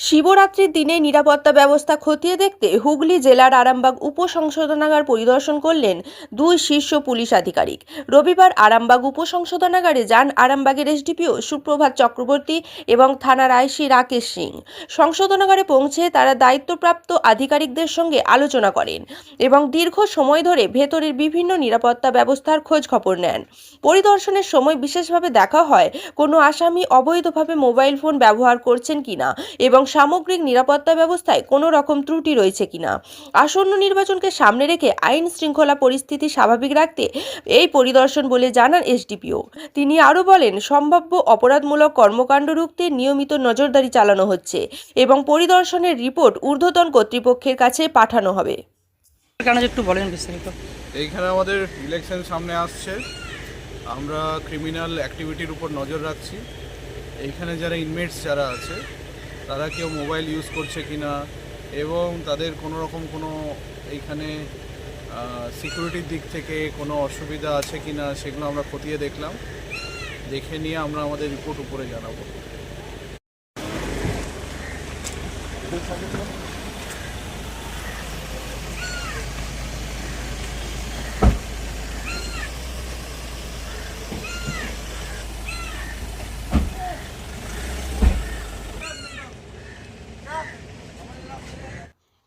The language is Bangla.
শিবরাত্রির দিনে নিরাপত্তা ব্যবস্থা খতিয়ে দেখতে হুগলি জেলার আরামবাগ উপসংশোধনাগার পরিদর্শন করলেন দুই শীর্ষ পুলিশ আধিকারিক। রবিবার আরামবাগ উপসংশোধনাগারে যান আরামবাগের এসডিপিও সুপ্রভাত চক্রবর্তী এবং থানার আইসি রাকেশ সিং। সংশোধনাগারে পৌঁছে তারা দায়িত্বপ্রাপ্ত আধিকারিকদের সঙ্গে আলোচনা করেন এবং দীর্ঘ সময় ধরে ভেতরের বিভিন্ন নিরাপত্তা ব্যবস্থার খোঁজ খবর নেন। পরিদর্শনের সময় বিশেষভাবে দেখা হয় কোনো আসামি অবৈধভাবে মোবাইল ফোন ব্যবহার করছেন কিনা এবং সামগ্রিক নিরাপত্তা ব্যবস্থায় কোনো রকম ত্রুটি রয়েছে কিনা আসন্ন নির্বাচনকে সামনে রেখে আইন শৃঙ্খলা পরিস্থিতি স্বাভাবিক রাখতে এই পরিদর্শন বলে জানান এসডিপিও। তিনি আরও বলেন সম্ভাব্য অপরাধমূলক কর্মকাণ্ড রুখতে নিয়মিত নজরদারি চালানো হচ্ছে এবং পরিদর্শনের রিপোর্ট ঊর্ধ্বতন কর্তৃপক্ষের কাছে পাঠানো হবে। একটু বলেন বিস্তারিত। এইখানে আমাদের ইলেকশন সামনে আসছে। আমরা ক্রিমিনাল অ্যাক্টিভিটির উপর নজর রাখছি। এইখানে যারা ইনমেটস যারা আছে তারা কেউ মোবাইল ইউজ করছে কি না এবং তাদের কোনো রকম কোনো এইখানে সিকিউরিটির দিক থেকে কোনো অসুবিধা আছে কি না সেগুলো আমরা খতিয়ে দেখলাম। দেখে নিয়ে আমরা আমাদের রিপোর্ট উপরে জানাব।